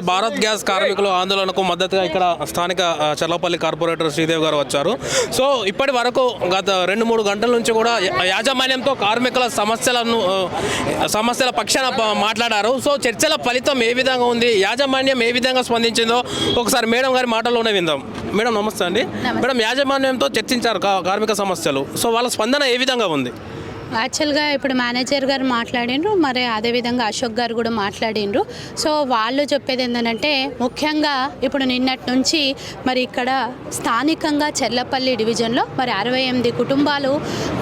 Bharat gas కార్మికుల ఆందోళనకు మద్దతుగా ఇక్కడ స్థానిక ఆ, చర్లపల్లి కార్పొరేటర్ శ్రీదేవి గారు వచ్చారు. సో ఇప్పటి వరకు గత రెండు మూడు గంటల నుంచి కూడా యాజమాన్యంతో కార్మికుల సమస్యలను సమస్యల పక్షాన మాట్లాడారు. సో చర్చల ఫలితం ఏ విధంగా ఉంది? యాజమాన్యం ఏ విధంగా స్పందించిందో ఒకసారి మేడం గారి మాటల్లోనే విందాం. మేడం నమస్తే అండి. మేడం యాజమాన్యంతో చర్చించారు కార్మిక సమస్యలు. సో వాళ్ళ స్పందన ఏ విధంగా ఉంది? యాక్చువల్గా ఇప్పుడు మేనేజర్ గారు మాట్లాడిండ్రు మరి అదేవిధంగా అశోక్ గారు కూడా మాట్లాడిండ్రు. సో వాళ్ళు చెప్పేది ఏంటంటే ముఖ్యంగా ఇప్పుడు నిన్నటి నుంచి మరి ఇక్కడ స్థానికంగా చెర్లపల్లి డివిజన్లో మరి అరవై ఎనిమిది కుటుంబాలు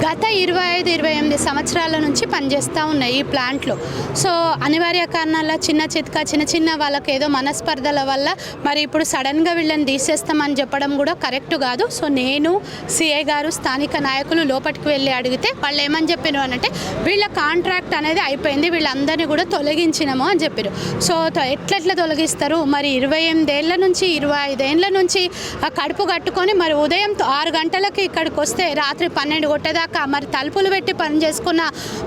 గత ఇరవై ఐదు ఇరవై ఎనిమిది సంవత్సరాల నుంచి పనిచేస్తూ ఉన్నాయి ఈ ప్లాంట్లో. సో అనివార్య కారణాల చిన్న చిత్క చిన్న చిన్న వాళ్ళకి ఏదో మనస్పర్ధల వల్ల మరి ఇప్పుడు సడన్గా వీళ్ళని తీసేస్తామని చెప్పడం కూడా కరెక్ట్ కాదు. సో నేను సిఐ గారు స్థానిక నాయకులు లోపలికి వెళ్ళి అడిగితే వాళ్ళు ఏమని చెప్పినారు అని అంటే వీళ్ళ కాంట్రాక్ట్ అనేది అయిపోయింది వీళ్ళందరినీ కూడా తొలగించినాము అని చెప్పారు. సో ఎట్లెట్లా తొలగిస్తారు? మరి ఇరవై ఎనిమిదేళ్ళ నుంచి ఇరవై ఐదేళ్ళ నుంచి ఆ కడుపు కట్టుకొని మరి ఉదయం ఆరు గంటలకి ఇక్కడికి వస్తే రాత్రి పన్నెండు కొట్టేదాకా మరి తలుపులు పెట్టి పని చేసుకున్న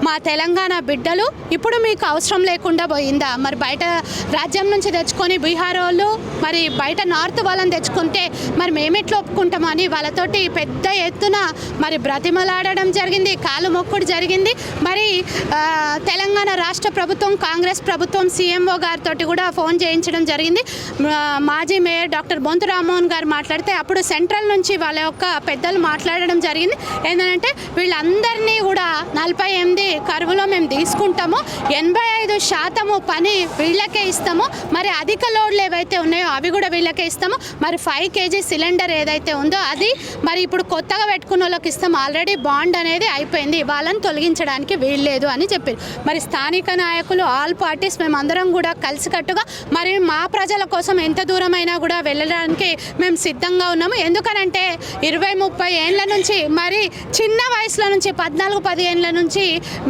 మా తెలంగాణ బిడ్డలు ఇప్పుడు మీకు అవసరం లేకుండా పోయిందా? మరి బయట రాజ్యం నుంచి తెచ్చుకొని బీహార్ వాళ్ళు మరి బయట నార్త్ వాళ్ళని తెచ్చుకుంటే మరి మేమెట్లా ఒప్పుకుంటామని వాళ్ళతోటి పెద్ద ఎత్తున మరి బ్రతిమలాడడం జరిగింది. కాలు మొక్కుడు జరిగింది. మరి తెలంగాణ రాష్ట్ర ప్రభుత్వం కాంగ్రెస్ ప్రభుత్వం సీఎంఓ గారితో కూడా ఫోన్ చేయించడం జరిగింది. మాజీ మేయర్ డాక్టర్ బొంతు రామ్మోహన్ గారు మాట్లాడితే అప్పుడు సెంట్రల్ నుంచి వాళ్ళ యొక్క పెద్దలు మాట్లాడడం జరిగింది. ఏంటంటే వీళ్ళందరినీ కూడా నలభై ఎనిమిది కరువులో మేము తీసుకుంటాము. ఎనభై ఐదు శాతము పని వీళ్ళకే ఇస్తాము. మరి అధిక లోడ్లు ఏవైతే ఉన్నాయో అవి కూడా వీళ్ళకే ఇస్తాము. మరి ఫైవ్ కేజీ సిలిండర్ ఏదైతే ఉందో అది మరి ఇప్పుడు కొత్తగా పెట్టుకున్న వాళ్ళకి ఇస్తాం. ఆల్రెడీ బాండ్ అనేది అయిపోయింది. వాళ్ళ వాళ్ళని తొలగించడానికి వీల్లేదు అని చెప్పారు. మరి స్థానిక నాయకులు ఆల్ పార్టీస్ మేమందరం కూడా కలిసికట్టుగా మరి మా ప్రజల కోసం ఎంత దూరమైనా కూడా వెళ్ళడానికి మేము సిద్ధంగా ఉన్నాము. ఎందుకనంటే ఇరవై ముప్పై ఏండ్ల నుంచి మరి చిన్న వయసులో నుంచి పద్నాలుగు పదిహేనుల నుంచి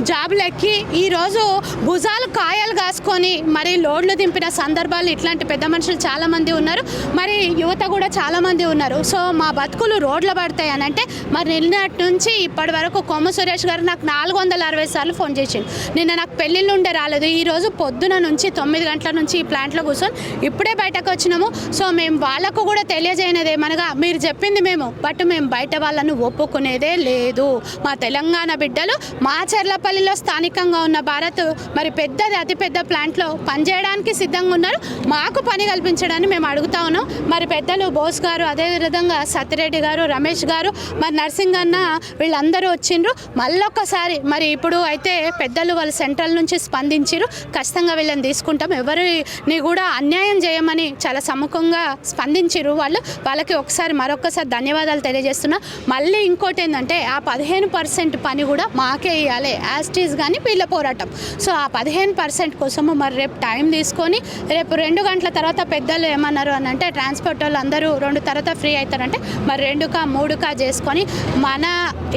జాబులు ఎక్కి ఈరోజు భుజాలు కాయలు కాసుకొని మరి లోడ్లు దింపిన సందర్భాలు ఇట్లాంటి పెద్ద మనుషులు చాలామంది ఉన్నారు. మరి యువత కూడా చాలామంది ఉన్నారు. సో మా బతుకులు రోడ్ల పడతాయి అని అంటే మరి నిన్నటి నుంచి ఇప్పటి వరకు కొమ్మ సురేష్ గారు నాకు నాలుగు వందల అరవై సార్లు ఫోన్ చేసిండు. నిన్న నాకు పెళ్ళిళ్ళు ఉండే రాలేదు. ఈరోజు పొద్దున నుంచి తొమ్మిది గంటల నుంచి ఈ ప్లాంట్లో కూర్చొని ఇప్పుడే బయటకు వచ్చినాము. సో మేము వాళ్ళకు కూడా తెలియజేయనిది ఏమనగా మీరు చెప్పింది మేము బట్ మేము బయట వాళ్ళను ఒప్పుకునేదే లేదు. మా తెలంగాణ బిడ్డలు మా చెర్లపల్లిలో స్థానికంగా ఉన్న భారత్ మరి పెద్దది అతిపెద్ద ప్లాంట్లో పనిచేయడానికి సిద్ధంగా ఉన్నారు. మాకు పని కల్పించడాన్ని మేము అడుగుతా ఉన్నాం. మరి పెద్దలు బోస్ గారు అదేవిధంగా సత్యరెడ్డి గారు రమేష్ గారు మరి నర్సింగ్ అన్న వీళ్ళందరూ వచ్చిండ్రు. మళ్ళీ మరొకసారి మరి ఇప్పుడు అయితే పెద్దలు వాళ్ళు సెంట్రల్ నుంచి స్పందించారు. ఖచ్చితంగా వీళ్ళని తీసుకుంటాం. ఎవరిని కూడా అన్యాయం చేయమని చాలా సముఖంగా స్పందించారు వాళ్ళు. వాళ్ళకి ఒకసారి మరొకసారి ధన్యవాదాలు తెలియజేస్తున్నా. మళ్ళీ ఇంకోటి ఏంటంటే ఆ పదిహేను పర్సెంట్ పని కూడా మాకే ఇవ్వాలి యాస్టీస్ కానీ వీళ్ళ పోరాటం. సో ఆ పదిహేను పర్సెంట్ కోసము మరి రేపు టైం తీసుకొని రేపు రెండు గంటల తర్వాత పెద్దలు ఏమన్నారు అని అంటే ట్రాన్స్పోర్ట్ వాళ్ళు అందరూ రెండు తర్వాత ఫ్రీ అవుతారంటే మరి రెండుకా మూడుకా చేసుకొని మన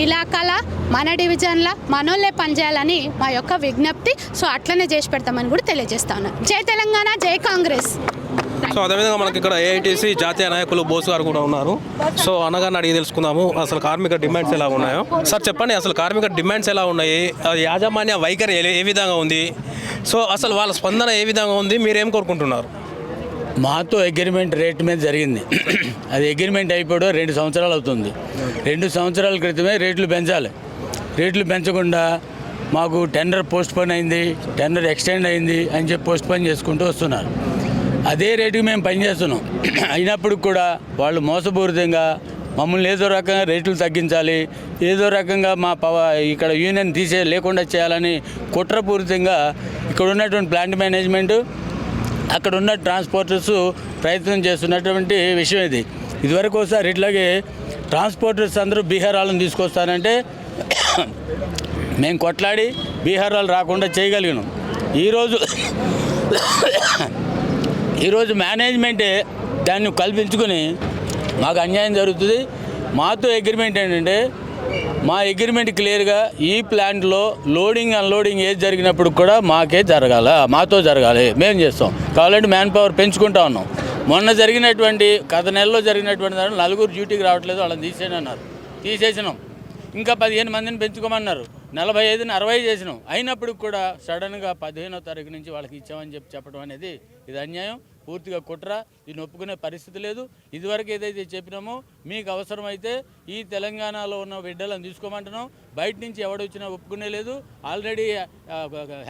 ఇలాకాల మన డివిజన్ డివిజన్ల మనోళ్ళే పనిచేయాలని మా యొక్క విజ్ఞప్తి. సో అట్లనే చేసి పెడతామని కూడా తెలియజేస్తా ఉన్నాను జై తెలంగాణ జై కాంగ్రెస్. సో అదేవిధంగా మనకి ఇక్కడ ఏఐటీసీ జాతీయ నాయకులు బోస్ గారు కూడా ఉన్నారు. సో అన్నగారిని అడిగి తెలుసుకుందాము అసలు కార్మిక డిమాండ్స్ ఎలా ఉన్నాయో. సార్ చెప్పండి అసలు కార్మిక డిమాండ్స్ ఎలా ఉన్నాయి? అది యాజమాన్య వైఖరి ఏ- ఏ విధంగా ఉంది? సో అసలు వాళ్ళ స్పందన ఏ విధంగా ఉంది? మీరు ఏం కోరుకుంటున్నారు? మాతో అగ్రిమెంట్ రేట్ మీద జరిగింది. అది అగ్రిమెంట్ అయిపోవడం రెండు సంవత్సరాలు అవుతుంది. రెండు సంవత్సరాల క్రితమే రేట్లు పెంచాలి. రేట్లు పెంచకుండా మాకు టెండర్ పోస్ట్ పోన్ అయింది టెండర్ ఎక్స్టెండ్ అయింది అని చెప్పి పోస్ట్ పోన్ చేసుకుంటూ వస్తున్నారు. అదే రేటుకి మేము పనిచేస్తున్నాం అయినప్పుడు కూడా వాళ్ళు మోసపూరితంగా మమ్మల్ని ఏదో రకంగా రేట్లు తగ్గించాలి ఏదో రకంగా మా పవ ఇక్కడ యూనియన్ తీసే లేకుండా చేయాలని కుట్రపూరితంగా ఇక్కడ ఉన్నటువంటి ప్లాంట్ మేనేజ్మెంటు అక్కడ ఉన్న ట్రాన్స్పోర్టర్స్ ప్రయత్నం చేస్తున్నటువంటి విషయం ఇది. ఇదివరకు ఒకసారి ఇట్లాగే ట్రాన్స్పోర్టర్స్ అందరూ బీహార్ వాళ్ళని తీసుకొస్తానంటే మేము కొట్లాడి బీహార్ వాళ్ళు రాకుండా చేయగలిగినాం. ఈరోజు ఈరోజు మేనేజ్మెంటే దాన్ని కల్పించుకొని మాకు అన్యాయం జరుగుతుంది. మాతో అగ్రిమెంట్ ఏంటంటే మా అగ్రిమెంట్ క్లియర్గా ఈ ప్లాంట్లో లోడింగ్ అన్లోడింగ్ ఏది జరిగినప్పుడు కూడా మాకే జరగాల మాతో జరగాలి మేము చేస్తాం. కావాలంటే మ్యాన్ పవర్ పెంచుకుంటా ఉన్నాం. మొన్న జరిగినటువంటి గత నెలలో జరిగినటువంటి దాంట్లో నలుగురు డ్యూటీకి రావట్లేదు వాళ్ళని తీసేయని అన్నారు తీసేసినాం. ఇంకా పదిహేను మందిని పెంచుకోమన్నారు. నలభై ఐదుని అరవై చేసినాం. అయినప్పటికి కూడా సడన్గా పదిహేనో తారీఖు నుంచి వాళ్ళకి ఇచ్చామని చెప్పి చెప్పడం అనేది ఇది అన్యాయం. పూర్తిగా కుట్ర. దీన్ని ఒప్పుకునే పరిస్థితి లేదు. ఇదివరకు ఏదైతే చెప్పినామో మీకు అవసరమైతే ఈ తెలంగాణలో ఉన్న బిడ్డలను తీసుకోమంటున్నాం. బయట నుంచి ఎవడొచ్చినా ఒప్పుకునే లేదు. ఆల్రెడీ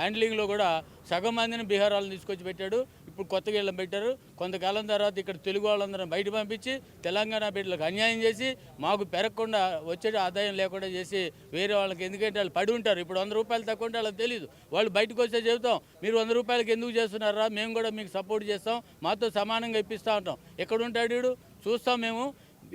హ్యాండ్లింగ్లో కూడా సగం మందిని బీహార్ వాళ్ళని తీసుకొచ్చి పెట్టాడు. ఇప్పుడు కొత్తగా ఇళ్ళని పెట్టారు. కొంతకాలం తర్వాత ఇక్కడ తెలుగు వాళ్ళందరం బయట పంపించి తెలంగాణ బిడ్డలకు అన్యాయం చేసి మాకు పెరగకుండా వచ్చే ఆదాయం లేకుండా చేసి వేరే వాళ్ళకి ఎందుకంటే వాళ్ళు పడి ఉంటారు. ఇప్పుడు వంద రూపాయలు తక్కువ ఉంటే వాళ్ళకి తెలియదు వాళ్ళు బయటకు వస్తే చెబుతాం మీరు వంద రూపాయలకి ఎందుకు చేస్తున్నారా? మేము కూడా మీకు సపోర్ట్ చేస్తాం. మాతో సమానంగా ఇప్పిస్తూ ఉంటాం ఎక్కడ ఉంటాడు చూస్తాం మేము.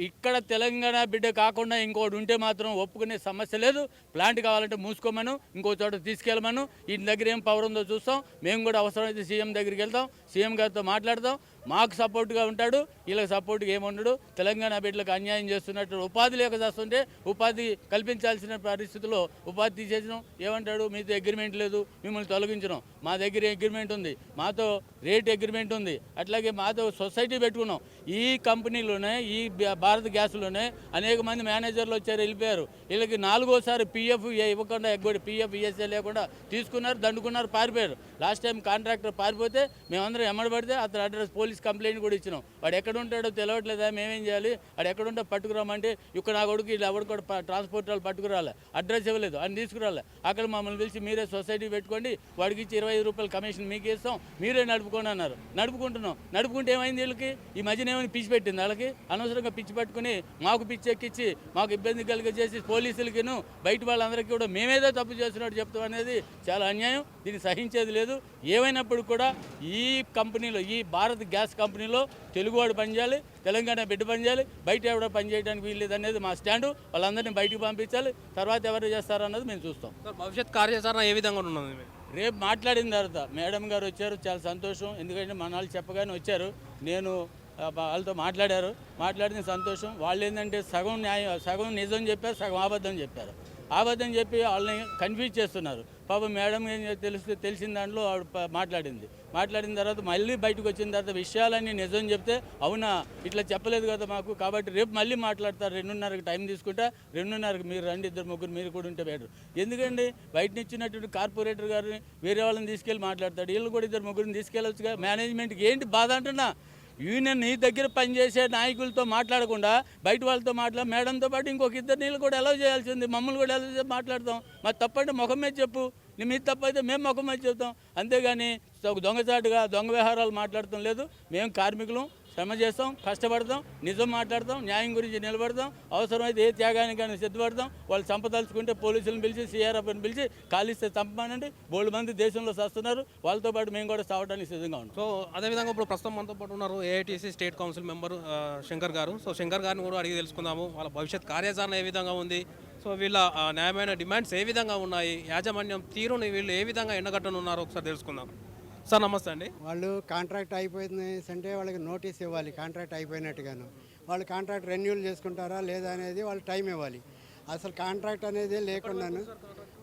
ఇక్కడ తెలంగాణ బిడ్డ కాకుండా ఇంకోటి ఉంటే మాత్రం ఒప్పుకునే సమస్య లేదు. ప్లాంట్ కావాలంటే మూసుకోమను ఇంకో చోట తీసుకెళ్ళమను. ఈయన దగ్గర ఏం పవర్ ఉందో చూస్తాం. మేము కూడా అవసరమైతే సీఎం దగ్గరికి వెళ్తాం. సీఎం గారితో మాట్లాడతాం. మాకు సపోర్ట్గా ఉంటాడు వీళ్ళకి సపోర్ట్గా ఏముండడు. తెలంగాణ బిడ్డలకు అన్యాయం చేస్తున్నట్టు ఉపాధి లేక చేస్తుంటే ఉపాధి కల్పించాల్సిన పరిస్థితిలో ఉపాధి తీసేసినాం. ఏమంటాడు? మీతో అగ్రిమెంట్ లేదు మిమ్మల్ని తొలగించడం మా దగ్గర అగ్రిమెంట్ ఉంది మాతో రేట్ అగ్రిమెంట్ ఉంది. అట్లాగే మాతో సొసైటీ పెట్టుకున్నాం. ఈ కంపెనీలోనే ఈ బ- భారత్ గ్యాస్లోనే అనేక మంది మేనేజర్లు వచ్చారు వెళ్ళిపోయారు. వీళ్ళకి నాలుగోసారి పిఎఫ్ ఇవ్వకుండా ఎగ్గొడి పిఎఫ్ ఈఎస్ఏ లేకుండా తీసుకున్నారు దండుకున్నారు పారిపోయారు. లాస్ట్ టైం కాంట్రాక్టర్ పారిపోతే మేమందరం ఎమ్మడబడితే అతను అడ్రస్ పోలీస్ కంప్లైంట్ కూడా ఇచ్చినాం. వాడు ఎక్కడ ఉంటాడో తెలియట్లేదా మేమేం చేయాలి? వాడు ఎక్కడ ఉంటే పట్టుకురామంటే ఇక్కడ నా కొడుకు వీళ్ళు ఎవరు కూడా ట్రాన్స్పోర్ట్ వాళ్ళు పట్టుకురాలి. అడ్రస్ ఇవ్వలేదు. అని తీసుకురాలే. అక్కడ మమ్మల్ని పిలిచి మీరే సొసైటీ పెట్టుకోండి. వాడికి ఇచ్చి ఇరవై ఐదు రూపాయలు కమిషన్ మీకు ఇస్తాం. మీరే నడుపుకోండి అన్నారు. నడుపుకుంటున్నాం. నడుపుకుంటే ఏమైంది వీళ్ళకి? ఈ మధ్యన ఏమైనా పిచ్చి పెట్టింది వాళ్ళకి? అనవసరంగా పిచ్చి పట్టుకుని మాకు పిచ్చి ఎక్కించి మాకు ఇబ్బంది కలిగజేసి పోలీసులకిను బయట వాళ్ళందరికీ కూడా మేమేదో తప్పు చేస్తున్నట్టు చెప్తాం అనేది చాలా అన్యాయం. దీన్ని సహించేది లేదు. ఏమైనప్పుడు కూడా ఈ కంపెనీలో ఈ భారత్ గ్యాస్ కంపెనీలో తెలుగువాడు పనిచేయాలి తెలంగాణ బిడ్డ పనిచేయాలి బయట ఎవడో పనిచేయడానికి వీల్లేదు అనేది మా స్టాండు. వాళ్ళందరినీ బయటికి పంపించాలి. తర్వాత ఎవరు చేస్తారన్నది మేము చూస్తాం. భవిష్యత్ కార్యాచరణ ఏ విధంగా ఉన్నది? రేపు మాట్లాడిన తర్వాత మేడం గారు వచ్చారు చాలా సంతోషం. ఎందుకంటే మన వాళ్ళు చెప్పగానే వచ్చారు. నేను వాళ్ళతో మాట్లాడారు. మాట్లాడిన సంతోషం. వాళ్ళు ఏంటంటే సగం న్యాయం సగం నిజం చెప్పారు సగం అబద్ధం చెప్పారు. అబద్ధం చెప్పి వాళ్ళని కన్ఫ్యూజ్ చేస్తున్నారు. పాపం మేడం ఏం తెలిసి తెలిసిన దాంట్లో ఆవిడ మాట్లాడింది. మాట్లాడిన తర్వాత మళ్ళీ బయటకు వచ్చిన తర్వాత విషయాలన్నీ నిజం చెప్తే అవునా ఇట్లా చెప్పలేదు కదా మాకు కాబట్టి రేపు మళ్ళీ మాట్లాడతారు రెండున్నరకి టైం తీసుకుంటా రెండున్నరకి మీరు రండి ఇద్దరు ముగ్గురు మీరు కూడా ఉంటే బెటర్. ఎందుకండి? బయట ఇచ్చినటువంటి కార్పొరేటర్ గారిని వేరే వాళ్ళని తీసుకెళ్ళి మాట్లాడతాడు. వీళ్ళు కూడా ఇద్దరు ముగ్గురిని తీసుకెళ్ళొచ్చుగా. మేనేజ్మెంట్కి ఏంటి బాధ అంటున్నా? యూనియన్ నీ దగ్గర పనిచేసే నాయకులతో మాట్లాడకుండా బయట వాళ్ళతో మాట్లా మేడంతో పాటు ఇంకొక ఇద్దరు నీళ్ళు కూడా ఎలా చేయాల్సింది. మమ్మల్ని కూడా ఎలా మాట్లాడతాం. మరి తప్పంటే ముఖం మీద చెప్పు. నీ మీద తప్పైతే మేము ముఖం మీద చెప్తాం. అంతేగాని ఒక దొంగచాటుగా దొంగ వ్యవహారాలు మాట్లాడటం లేదు. మేము కార్మికులం. శ్రమ చేస్తాం కష్టపడతాం నిజం మాట్లాడతాం న్యాయం గురించి నిలబడతాం అవసరమైతే ఏ త్యాగానికైనా సిద్ధపడతాం. వాళ్ళు చంపదలుచుకుంటే పోలీసులను పిలిచి సీఆర్ఎఫ్ని పిలిచి కాలిస్తే చంపమానండి. బోల్డ్ మంది దేశంలో వస్తున్నారు వాళ్ళతో పాటు మేము కూడా సావడానికి సిద్ధంగా ఉన్నాం. సో అదేవిధంగా ఇప్పుడు ప్రస్తుతం మనతో పాటు ఉన్నారు AITC state council member Shankar garu. So Shankar గారిని కూడా అడిగి తెలుసుకుందాము. వాళ్ళ భవిష్యత్ కార్యాచరణ ఏ విధంగా ఉంది? సో వీళ్ళ న్యాయమైన డిమాండ్స్ ఏ విధంగా ఉన్నాయి? యాజమాన్యం తీరుని వీళ్ళు ఏ విధంగా ఎండగట్టనున్నారో ఒకసారి తెలుసుకుందాం. సార్ నమస్తే అండి. వాళ్ళు కాంట్రాక్ట్ అయిపోయింది అంటే వాళ్ళకి నోటీస్ ఇవ్వాలి కాంట్రాక్ట్ అయిపోయినట్టుగాను. వాళ్ళు కాంట్రాక్ట్ రెన్యూల్ చేసుకుంటారా లేదా అనేది వాళ్ళు టైం ఇవ్వాలి. అసలు కాంట్రాక్ట్ అనేది లేకుండాను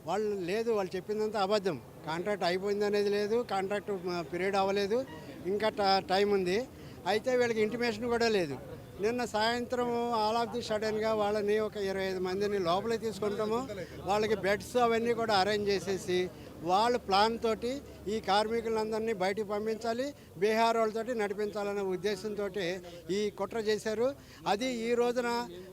వాళ్ళు లేదు వాళ్ళు చెప్పిందంతా అబద్ధం. కాంట్రాక్ట్ అయిపోయింది అనేది లేదు కాంట్రాక్ట్ పీరియడ్ అవ్వలేదు ఇంకా ట- టైం ఉంది. అయితే వీళ్ళకి ఇంటిమేషన్ కూడా లేదు. నిన్న సాయంత్రం ఆల్ ఆఫ్ ది సడన్గా వాళ్ళని ఒక ఇరవై ఐదు మందిని లోపలికి తీసుకుంటాము. వాళ్ళకి బెడ్స్ అవన్నీ కూడా అరేంజ్ చేసేసి వాళ్ళ ప్లాన్ తోటి ఈ కార్మికులందరినీ బయటికి పంపించాలి బీహార్ వాళ్ళతోటి నడిపించాలనే ఉద్దేశంతో ఈ కుట్ర చేశారు. అది ఈ రోజున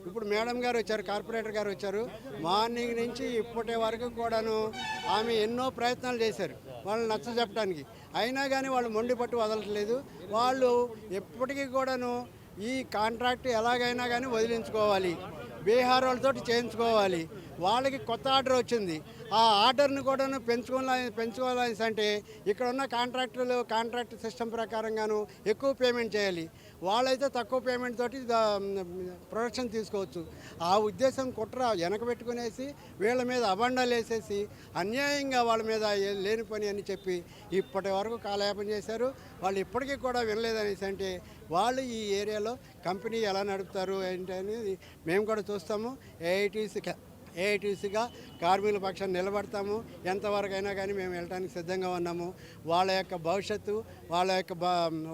ఇప్పుడు మేడం గారు వచ్చారు కార్పొరేటర్ గారు వచ్చారు. మార్నింగ్ నుంచి ఇప్పటి వరకు కూడాను ఆమె ఎన్నో ప్రయత్నాలు చేశారు వాళ్ళు నచ్చ చెప్పడానికి అయినా కానీ వాళ్ళు మొండి పట్టు వదలట్లేదు. వాళ్ళు ఎప్పటికీ కూడాను ఈ కాంట్రాక్ట్ ఎలాగైనా కానీ వదిలించుకోవాలి. బీహార్ వాళ్ళతోటి చేయించుకోవాలి. వాళ్ళకి కొత్త ఆర్డర్ వచ్చింది. ఆ ఆర్డర్ను కూడా పెంచుకోవాలి పెంచుకోవాలి అంటే ఇక్కడ ఉన్న కాంట్రాక్టర్లు కాంట్రాక్ట్ సిస్టమ్ ప్రకారంగాను ఎక్కువ పేమెంట్ చేయాలి. వాళ్ళైతే తక్కువ పేమెంట్ తోటి ప్రొడక్షన్ తీసుకోవచ్చు. ఆ ఉద్దేశం కుట్ర వెనకబెట్టుకునేసి వీళ్ళ మీద అబండాలు వేసేసి అన్యాయంగా వాళ్ళ మీద లేని పని అని చెప్పి ఇప్పటి వరకు కాలయాపన చేశారు. వాళ్ళు ఇప్పటికీ కూడా వినలేదనేసి అంటే వాళ్ళు ఈ ఏరియాలో కంపెనీ ఎలా నడుపుతారు ఏంటి అనేది మేము కూడా చూస్తాము. ఏఐటీసీ ఏఐటీసీగా కార్మికుల పక్షం నిలబడతాము. ఎంతవరకైనా కానీ మేము వెళ్ళడానికి సిద్ధంగా ఉన్నాము. వాళ్ళ యొక్క భవిష్యత్తు వాళ్ళ యొక్క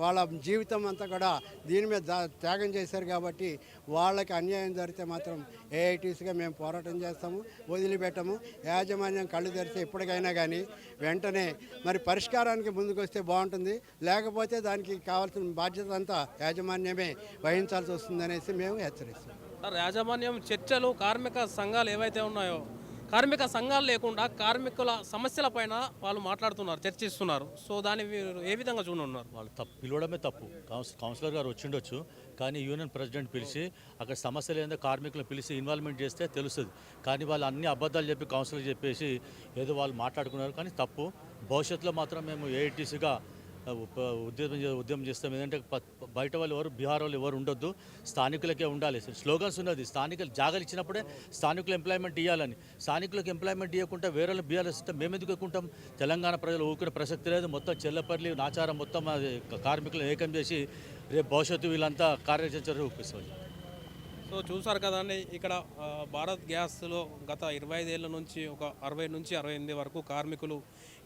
వాళ్ళ జీవితం అంతా కూడా దీని మీద త్యాగం చేశారు కాబట్టి వాళ్ళకి అన్యాయం జరిగితే మాత్రం ఏఐటీసీగా మేము పోరాటం చేస్తాము వదిలిపెట్టము. యాజమాన్యం కళ్ళు తెరిస్తే ఇప్పటికైనా కానీ వెంటనే మరి పరిష్కారానికి ముందుకు వస్తే బాగుంటుంది. లేకపోతే దానికి కావాల్సిన బాధ్యత అంతా యాజమాన్యమే వహించాల్సి వస్తుందనేసి మేము హెచ్చరిస్తాము యాజమాన్యం చర్చలు కార్మిక సంఘాలు ఏవైతే ఉన్నాయో కార్మిక సంఘాలు లేకుండా కార్మికుల సమస్యల పైన వాళ్ళు మాట్లాడుతున్నారు చర్చిస్తున్నారు. సో దాన్ని మీరు ఏ విధంగా చూడనున్నారు? వాళ్ళు తప్పు పిలవడమే తప్పు. కౌన్సిలర్ గారు వచ్చిండొచ్చు కానీ యూనియన్ ప్రెసిడెంట్ పిలిచి అక్కడ సమస్యలు ఏందో కార్మికులను పిలిచి ఇన్వాల్వ్మెంట్ చేస్తే తెలుస్తుంది. కానీ వాళ్ళు అన్ని అబద్ధాలు చెప్పి కౌన్సిలర్ చెప్పేసి ఏదో వాళ్ళు మాట్లాడుకున్నారు కానీ తప్పు. భవిష్యత్తులో మాత్రం మేము ఏఐటీసీగా ఉద్యమం చే- ఉద్యమం చేస్తాం. ఏంటంటే బయట వాళ్ళు ఎవరు బీహార్ వాళ్ళు ఎవరు ఉండొద్దు. స్థానికులకే ఉండాలి. స్లోగన్స్ ఉన్నది. స్థానికులు జాగాలు ఇచ్చినప్పుడే స్థానికులు ఎంప్లాయ్మెంట్ ఇవ్వాలని స్థానికులకు ఎంప్లాయ్మెంట్ ఇవ్వకుండా వేరే వాళ్ళు బీఆర్ఎస్ ఇస్తే మేము ఎందుకు ఎక్కుంటాం? తెలంగాణ ప్రజలు ఊరుకునే ప్రసక్తి లేదు. మొత్తం చెల్లపల్లి నాచారం మొత్తం అది కార్మికులు ఏకం చేసి రేపు భవిష్యత్తు వీళ్ళంతా కార్యాచరణ రూపిస్తుంది సో చూసారు కదండి ఇక్కడ భారత్ గ్యాస్లో గత ఇరవై ఐదేళ్ళ నుంచి ఒక అరవై నుంచి అరవై ఎనిమిది వరకు కార్మికులు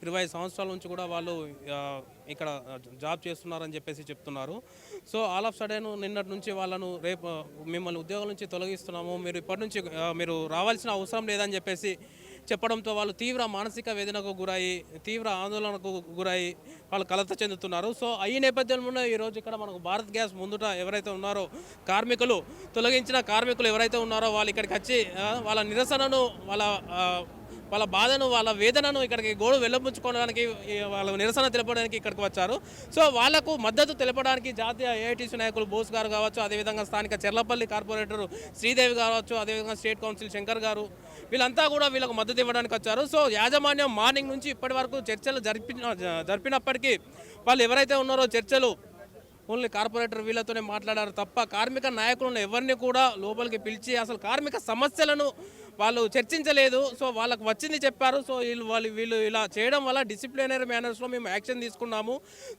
ఇరవై ఐదు సంవత్సరాల నుంచి కూడా వాళ్ళు ఇక్కడ జాబ్ చేస్తున్నారని చెప్పేసి చెప్తున్నారు. సో ఆల్ ఆఫ్ సడన్ నిన్నటి నుంచి వాళ్ళను రేపు మిమ్మల్ని ఉద్యోగం నుంచి తొలగిస్తున్నాము మీరు ఇప్పటి నుంచి మీరు రావాల్సిన అవసరం లేదని చెప్పేసి చెప్పడంతో వాళ్ళు తీవ్ర మానసిక వేదనకు గురయ్యి తీవ్ర ఆందోళనకు గురయ్యి వాళ్ళు కలత చెందుతున్నారు. సో ఈ నేపథ్యంలో ఈరోజు ఇక్కడ మనకు భారత్ గ్యాస్ ముందుట ఎవరైతే ఉన్నారో కార్మికులు తొలగించిన కార్మికులు ఎవరైతే ఉన్నారో వాళ్ళు ఇక్కడికి వచ్చి వాళ్ళ నిరసనను వాళ్ళ వాళ్ళ బాధను వాళ్ళ వేదనను ఇక్కడికి గోడు వెళ్ళబుచ్చుకోవడానికి వాళ్ళ నిరసన తెలపడానికి ఇక్కడికి వచ్చారు. సో వాళ్ళకు మద్దతు తెలపడానికి జాతీయ ఏఐటీసీ నాయకులు బోస్ గారు కావచ్చు అదేవిధంగా స్థానిక చెర్లపల్లి కార్పొరేటర్ శ్రీదేవి కావచ్చు అదేవిధంగా స్టేట్ కౌన్సిల్ శంకర్ గారు వీళ్ళంతా కూడా వీళ్ళకు మద్దతు ఇవ్వడానికి వచ్చారు. సో యాజమాన్యం మార్నింగ్ నుంచి ఇప్పటి వరకు చర్చలు జరిపిన జరిపినప్పటికీ వాళ్ళు ఎవరైతే ఉన్నారో చర్చలు ఓన్లీ కార్పొరేటర్ వీళ్ళతోనే మాట్లాడారు తప్ప కార్మిక నాయకులను ఎవరిని కూడా లోపలికి పిలిచి అసలు కార్మిక సమస్యలను వాళ్ళు చర్చించలేదు. సో వాళ్ళకు వచ్చింది చెప్పారు. సో వీళ్ళు వాళ్ళు వీళ్ళు ఇలా చేయడం వల్ల డిసిప్లినరీ మేనర్స్లో మేము యాక్షన్ తీసుకున్నాము.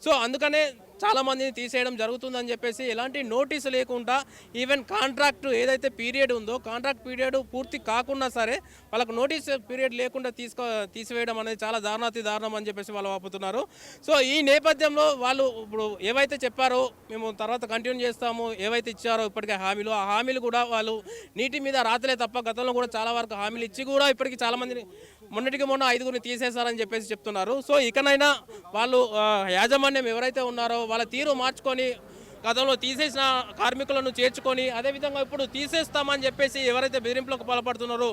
సో అందుకనే చాలామందిని తీసేయడం జరుగుతుందని చెప్పేసి ఎలాంటి నోటీసు లేకుండా ఈవెన్ కాంట్రాక్ట్ ఏదైతే పీరియడ్ ఉందో కాంట్రాక్ట్ పీరియడ్ పూర్తి కాకుండా సరే వాళ్ళకు నోటీస్ పీరియడ్ లేకుండా తీసుకో తీసివేయడం అనేది చాలా దారుణాతి దారుణం అని చెప్పేసి వాళ్ళు వాపుతున్నారు సో ఈ నేపథ్యంలో వాళ్ళు ఇప్పుడు ఏవైతే చెప్పారో మేము తర్వాత కంటిన్యూ చేస్తాము ఏవైతే ఇచ్చారో ఇప్పటికే హామీలు ఆ హామీలు కూడా వాళ్ళు నీటి మీద రాతలే తప్ప గతంలో కూడా చాలా వరకు హామీలు ఇచ్చి కూడా ఇప్పటికి చాలామందిని మొన్నటికి మొన్న ఐదుగురిని తీసేశారని చెప్పేసి చెప్తున్నారు. సో ఇకనైనా వాళ్ళు యాజమాన్యం ఎవరైతే ఉన్నారో వాళ్ళ తీరు మార్చుకొని గతంలో తీసేసిన కార్మికులను చేర్చుకొని అదేవిధంగా ఇప్పుడు తీసేస్తామని చెప్పేసి ఎవరైతే బెదిరింపులకు పాల్పడుతున్నారో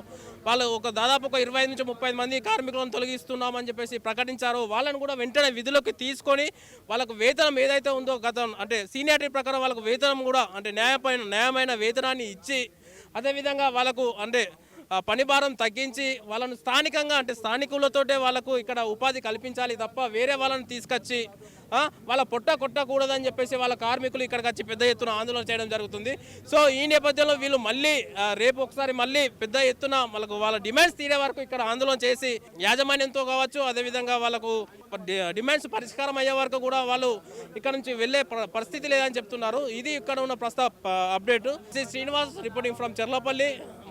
వాళ్ళు ఒక దాదాపు ఒక ఇరవై నుంచి ముప్పై మంది కార్మికులను తొలగిస్తున్నామని చెప్పేసి ప్రకటించారో. వాళ్ళని కూడా వెంటనే విధులకు తీసుకొని వాళ్ళకు వేతనం ఏదైతే ఉందో గతం అంటే సీనియారిటీ ప్రకారం వాళ్ళకు వేతనం కూడా అంటే న్యాయమైన న్యాయమైన వేతనాన్ని ఇచ్చి అదేవిధంగా వాళ్ళకు అంటే పని భారం తగ్గించి వాళ్ళను స్థానికంగా అంటే స్థానికులతోటే వాళ్ళకు ఇక్కడ ఉపాధి కల్పించాలి తప్ప వేరే వాళ్ళని తీసుకొచ్చి వాళ్ళ పొట్ట కొట్టకూడదని చెప్పేసి వాళ్ళ కార్మికులు ఇక్కడికి వచ్చి పెద్ద ఎత్తున ఆందోళన చేయడం జరుగుతుంది. సో ఈ నేపథ్యంలో వీళ్ళు మళ్ళీ రేపు ఒకసారి మళ్ళీ పెద్ద ఎత్తున వాళ్ళకు వాళ్ళ డిమాండ్స్ తీరే వరకు ఇక్కడ ఆందోళన చేసి యాజమాన్యంతో కావచ్చు అదేవిధంగా వాళ్ళకు డిమాండ్స్ పరిష్కారం అయ్యే వరకు కూడా వాళ్ళు ఇక్కడ నుంచి వెళ్ళే పరిస్థితి లేదని చెప్తున్నారు. ఇది ఇక్కడ ఉన్న ప్రస్తుత update. Srinivas reporting from Cherlapalli.